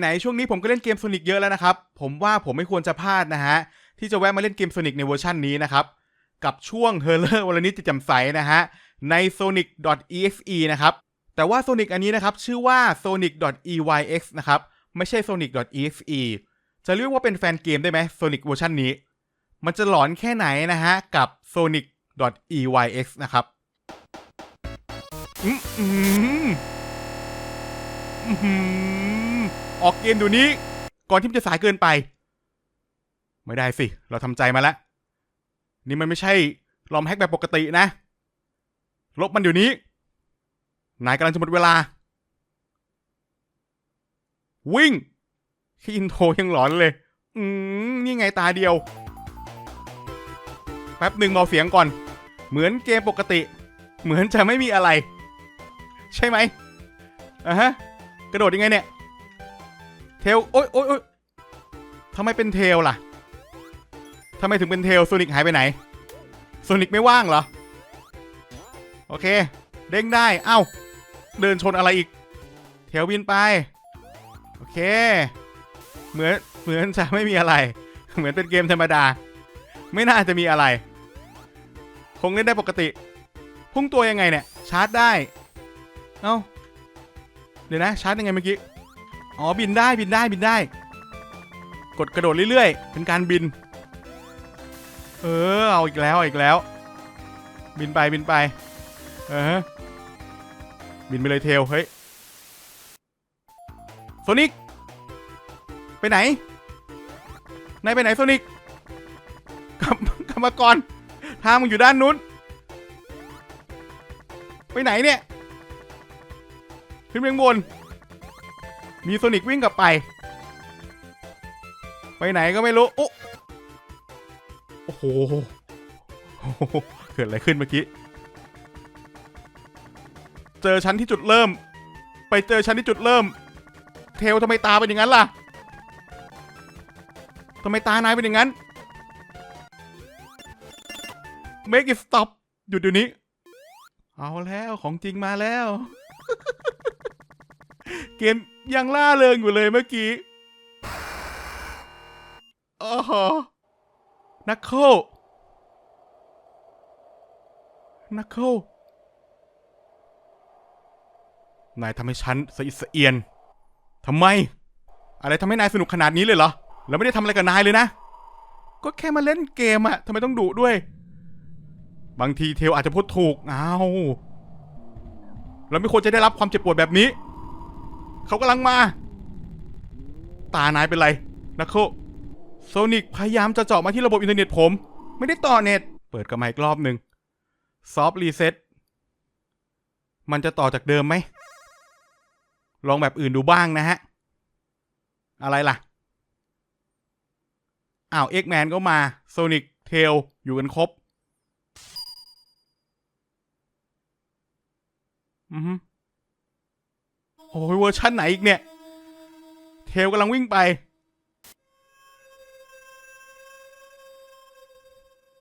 ไหนๆช่วงนี้ผมก็เล่นเกมโซนิกเยอะแล้วนะครับ ผมว่าผมไม่ควรจะพลาดนะฮะ ที่จะแวะมาเล่นเกมโซนิกในเวอร์ชันนี้นะครับ กับช่วง h e r l e r วันนิติจำใสนะฮะ ใน sonic.exe นะครับ แต่ว่า Sonic อันนี้นะครับ ชื่อว่า sonic.eyx นะครับ ไม่ใช่ sonic.exe จะเรียกว่าเป็นแฟนเกมได้ไหม Sonic เวอร์ชันนี้ มันจะหลอนแค่ไหนนะฮะ กับ sonic.eyx นะครับ อืม อื้อหือออกเกมดูนี้ ก่อนที่มันจะสายเกินไป ไม่ได้สิ เราทำใจมาแล้ว นี่มันไม่ใช่ลอมแฮกแบบปกตินะ ลบมันเดี๋ยวนี้ นายกำลังจะหมดเวลา วิ่งแค่อินโทรยังหลอนเลย อืมนี่ไงตาเดียว แป๊บหนึ่งเบาเสียงก่อน เหมือนเกมปกติ เหมือนจะไม่มีอะไร ใช่ไหมอะฮะ ระโดดยังไงเนี่ย เทล โอ๊ยโอ๊ยโอ๊ยทำไมเป็นเทลล่ะทำไมถึงเป็นเทลโซนิกหายไปไหนโซนิกไม่ว่างเหรอ โอเค เด้งได้ เอ้า เดินชนอะไรอีก เทลบินไป โอเค เหมือน เหมือนจะไม่มีอะไร เหมือนเป็นเกมธรรมดา ไม่น่าจะมีอะไร คงเล่นได้ปกติ พุ่งตัวยังไงเนี่ย ชาร์จได้ เอ้า เดี๋ยวนะชาร์จยังไงเมื่อกี้ อ๋อบินได้บินได้บินได้ กดกระโดดเรื่อยๆ เป็นการบิน เออเอาอีกแล้วอ,อีกแล้ว บินไปบินไป เออบินไปเลยเทลเฮ้ยโซนิกไปไหนนายไปไหนโซนิกกลับกัมก่อนทางมันอยู่ด้านนู้น ไปไหนเนี่ย ขึ้นไปข้างบน มีโซนิกวิ่งกลับไป ไปไหนก็ไม่รู้โอ้โอ้โหโอ้โห เกิดอะไรขึ้นเมื่อกี้ เจอฉันที่จุดเริ่ม ไปเจอฉันที่จุดเริ่ม เทลทำไมตาเป็นอย่างนั้นล่ะทำไมตานายเป็นอย่างนั้น make it stop หยุดเดี๋ยวนี้ เอาแล้วของจริงมาแล้ว เกมยังล่าเริงอยู่เลยเมื่อกี้อ๋อนักโคนักโคนายทำให้ฉันสะอิดสะเอียนทำไม อะไรทำให้นายสนุกขนาดนี้เลยเหรอแล้วไม่ได้ทำอะไรกับนายเลยนะ ก็แค่มาเล่นเกมอะทำไมต้องดุด้วย บางทีเทลอาจจะพูดถูกอ้าวเราไม่ควรจะได้รับความเจ็บปวดแบบนี้ เขากำลังมา ตานายเป็นไรนะโคโซนิกพยายามจะเจาะมาที่ระบบอินเทอร์เน็ตผม ไม่ได้ต่อเน็ต เปิดกันมาอีกรอบหนึ่งซอฟต์รีเซ็ตมันจะต่อจากเดิมไหม ลองแบบอื่นดูบ้างนะฮะ อะไรล่ะ อ้าวเอ็กแมนก็มาโซนิกเทลอยู่กันครบ อือ อ้ยเวอร์ชันไหนอีกเนี่ย เทลกำลังวิ่งไป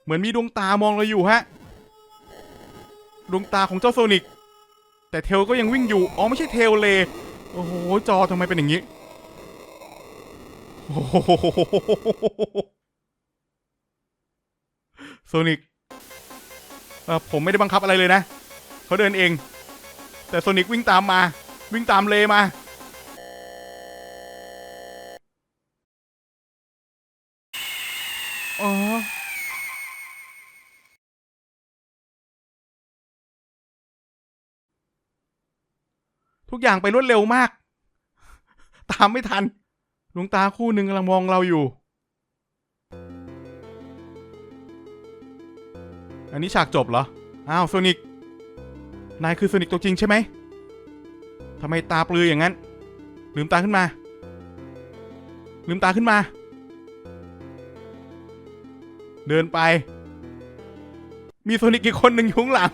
เหมือนมีดวงตามองเราอยู่ฮะ ดวงตาของเจ้าโซนิก แต่เทลก็ยังวิ่งอยู่ อ๋อไม่ใช่เทลเลย โอ้โห จอทำไมเป็นอย่างนี้ โอ้โหโซนิกผมไม่ได้บังคับอะไรเลยนะ เขาเดินเอง แต่โซนิกวิ่งตามมา วิ่งตามเลมาอ๋อทุกอย่างไปรวดเร็วมาก ตามไม่ทันดวงตาคู่หนึ่งกำลังมองเราอยู่ อันนี้ฉากจบเหรอ อ้าวโซนิก นายคือโซนิกตัวจริงใช่ไหมำไมตาปลืออย่างนั้น ลืมตาขึ้นมา ลืมตาขึ้นมา เดินไป มีโซนิกอีกคนหนึ่งอยู่ข้างหลัง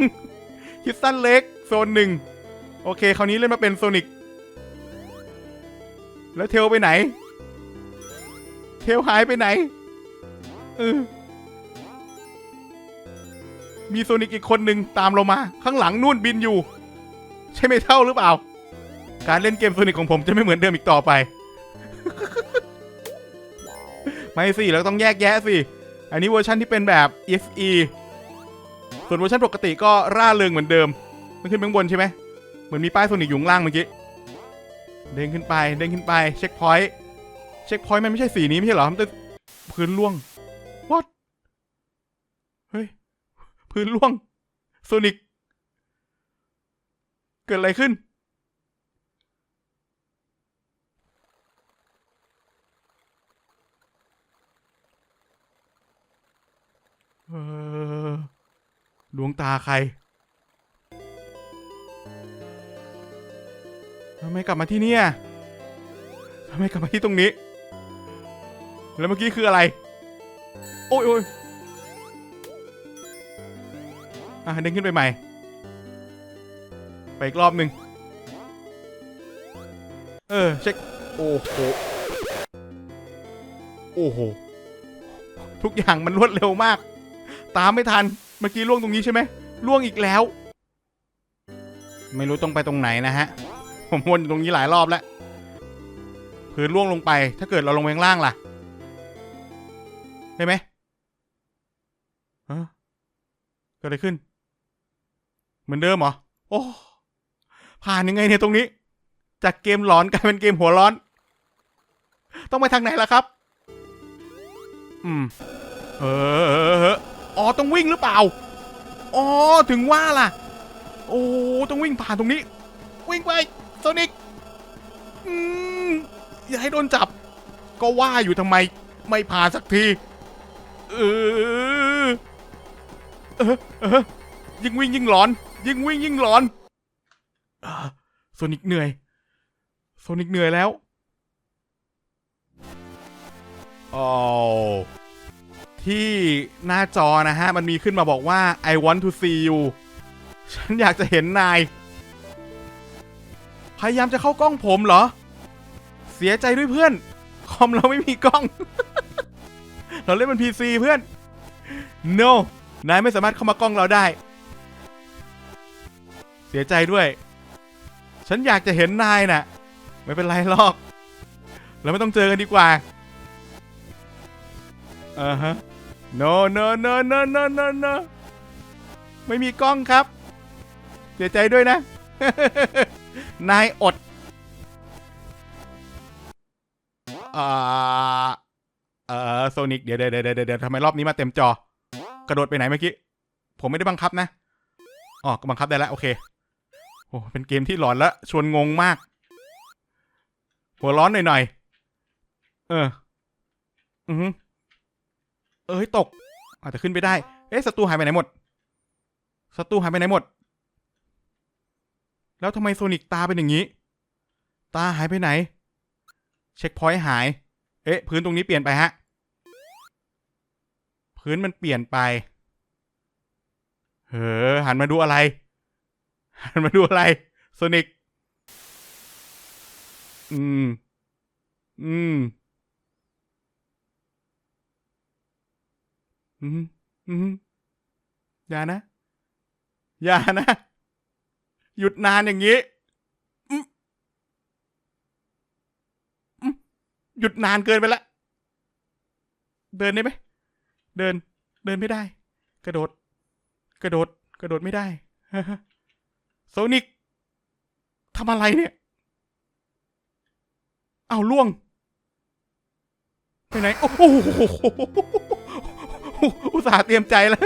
คิดสั้นเล็กโซนหนึ่งโอเค คราวนี้เล่นมาเป็นโซนิกแล้วเทลไปไหน เทลหายไปไหนเออมีโซนิกอีกคนหนึ่งตามเรามา ข้างหลังนู่นบินอยู่ ใช่ไม่เท่าหรือเปล่า การเล่นเกมโซนิกของผมจะไม่เหมือนเดิมอีกต่อไป ไม่สิเราต้องแยกแยะสิ อันนี้เวอร์ชันที่เป็นแบบ FE ส่วนเวอร์ชันปกติก็ร่าเริงเหมือนเดิม มันขึ้นไปข้างบนใช่ไหมเหมือนมีป้ายโซนิกอยู่ข้างล่างเมื่อกี้ เด้งขึ้นไป เด้งขึ้นไป เช็คพอยต์ เช็คพอยต์มันไม่ใช่สีนี้ไม่ใช่เหรอ มันจะพื้นล่วง what เฮ้ย พื้นล่วง โซนิก เกิดอะไรขึ้น เออ ดวงตาใครทำไมกลับมาที่เนี่ยทำไมกลับมาที่ตรงนี้ แล้วเมื่อกี้คืออะไร โอ้ยโอ้ยอะเด้งขึ้นไปใหม่ ไปอีกรอบหนึ่งเออ เช็ค โอ้โห โอ้โห ทุกอย่างมันรวดเร็วมาก ตามไม่ทัน เมื่อกี้ล่วงตรงนี้ใช่ไหมล่วงอีกแล้ว ไม่รู้ต้องไปตรงไหนนะฮะ ผมวนอยู่ตรงนี้หลายรอบแล้วพื้นล่วงลงไป ถ้าเกิดเราลงไปข้างล่างล่ะได้ไหมฮะเกิดอะไรขึ้น เหมือนเดิมเหรอ โอ้ ผ่านยังไงเนี่ยตรงนี้ จากเกมหลอนกลายเป็นเกมหัวร้อน ต้องไปทางไหนล่ะครับ อืม เออ อ๋อต้องวิ่งหรือเปล่า อ๋อถึงว่าล่ะ โอ้ต้องวิ่งผ่านตรงนี้ วิ่งไปโซนิกอืมอย่าให้โดนจับ ก็ว่าอยู่ทำไม ไม่ผ่านสักทีเออเออเออยิ่งวิ่งยิ่งหลอน ยิ่งวิ่งยิ่งหลอนโซนิกเหนื่อย โซนิกเหนื่อยแล้วอ๋อ ที่หน้าจอนะฮะ มันมีขึ้นมาบอกว่า I want to see you ฉันอยากจะเห็นนาย พยายามจะเข้ากล้องผมเหรอ เสียใจด้วยเพื่อน คอมเราไม่มีกล้อง เราเล่นเป็น PC เพื่อน no นายไม่สามารถเข้ามากล้องเราได้ เสียใจด้วย ฉันอยากจะเห็นนายน่ะ ไม่เป็นไรหรอก เราไม่ต้องเจอกันดีกว่าอ่าฮะ no no no no no no no ไม่มีกล้องครับ เสียใจด้วยนะ นายอดอ่าเออโซนิกเดี๋ยวเดี๋ยวเดี๋ยวเดี๋ยวทำไมรอบนี้มาเต็มจอ กระโดดไปไหนเมื่อกี้ ผมไม่ได้บังคับนะอ๋อบังคับได้แล้ว โอเคโอ้เป็นเกมที่หลอนและชวนงงมาก หัวร้อนหน่อยๆ เออ อือ เอ้ยตกอาจจะขึ้นไปได้ เอ๊ะศัตรูหายไปไหนหมดศัตรูหายไปไหนหมด แล้วทำไมโซนิกตาเป็นอย่างนี้ ตาหายไปไหน เช็คพอยต์หาย เอ๊ะ พื้นตรงนี้เปลี่ยนไปฮะ พื้นมันเปลี่ยนไป เฮ้อหันมาดูอะไร หันมาดูอะไรโซนิก อืม อืม อืมอืมอย่านะ อย่านะ หยุดนานอย่างนี้หยุดนานเกินไปละ เดินได้ไหม เดิน เดินไม่ได้ กระโดด กระโดด กระโดดไม่ได้โซนิกทำอะไรเนี่ย เอาล่วง ไปไหน โอ้โห อุตส่าห์เตรียมใจแล้ว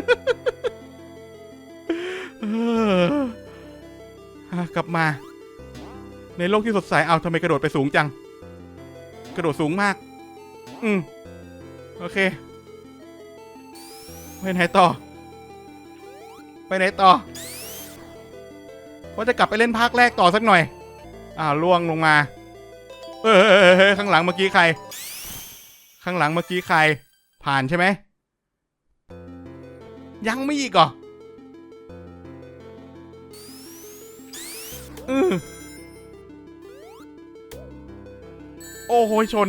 กลับมา ในโลกที่สดใสเอาทำไมกระโดดไปสูงจัง กระโดดสูงมาก อืมโอเค ไปไหนต่อ ไปไหนต่อว่าจะกลับไปเล่นภาคแรกต่อสักหน่อย อ่าล่วงลงมา เออเออเออข้างหลังเมื่อกี้ใคร ข้างหลังเมื่อกี้ใคร ผ่านใช่ไหม ยังไม่อีกเหรออือโอ้โหชน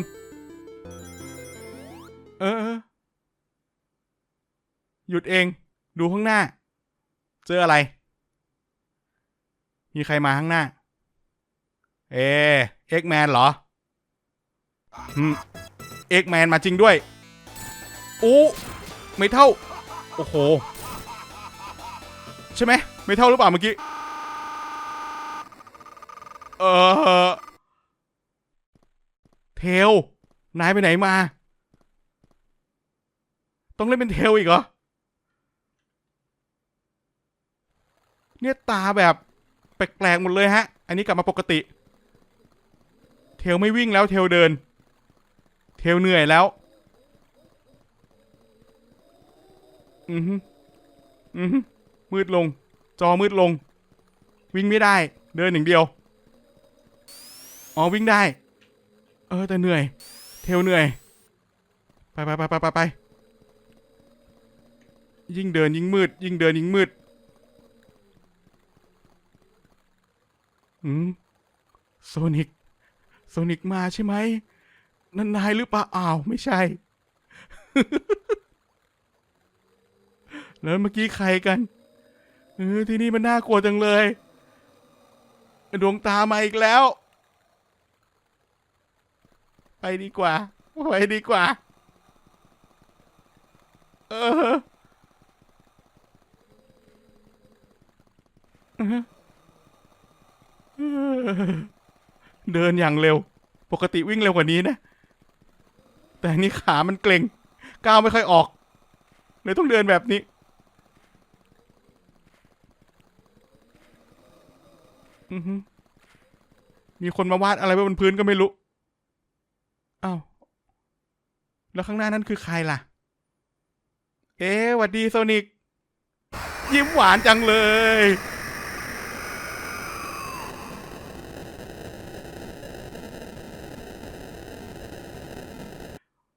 เออเออ หยุดเอง ดูข้างหน้า เจออะไร มีใครมาข้างหน้า เอ เอ็กแมนเหรออืมเอ็กแมนมาจริงด้วย โอ้ ไม่เท่า โอ้โห ใช่ไหมไม่เท่าหรือเปล่าเมื่อกี้ เออเทล นายไปไหนมา ต้องเล่นเป็นเทลอีกเหรอ เนี่ยตาแบบแปลกๆหมดเลยฮะ อันนี้กลับมาปกติ เทลไม่วิ่งแล้วเทลเดิน เทลเหนื่อยแล้ว อือฮึอือฮึมืดลง จอมืดลง วิ่งไม่ได้ เดินอย่างเดียว อ๋อวิ่งได้ เออแต่เหนื่อย เทลเหนื่อย ไปไปไปไปไปไปยิ่งเดินยิ่งมืด ยิ่งเดินยิ่งมืด อืมโซนิกโซนิกมาใช่ไหม นั่นนายหรือเปล่าอ้าว ไม่ใช่ แล้วเมื่อกี้ใครกันเออที่นี่มันน่ากลัวจังเลย ดวงตามาอีกแล้ว ไปดีกว่า ไปดีกว่า เออเดินอย่างเร็ว ปกติวิ่งเร็วกว่านี้นะ แต่นี่ขามันเกร็งก้าวไม่ค่อยออก เลยต้องเดินแบบนี้ อือฮึมีคนมาวาดอะไรไว้บนพื้นก็ไม่รู้อ้าวแล้วข้างหน้านั่นคือใครล่ะ เอ๊ะหวัดดีโซนิก ยิ้มหวานจังเลย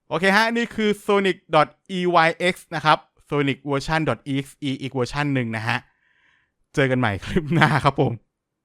โอเคฮะ นี่คือ sonic.eyx นะครับ sonic version .exe อีกเวอร์ชันหนึ่งนะฮะ เจอกันใหม่คลิปหน้าครับผม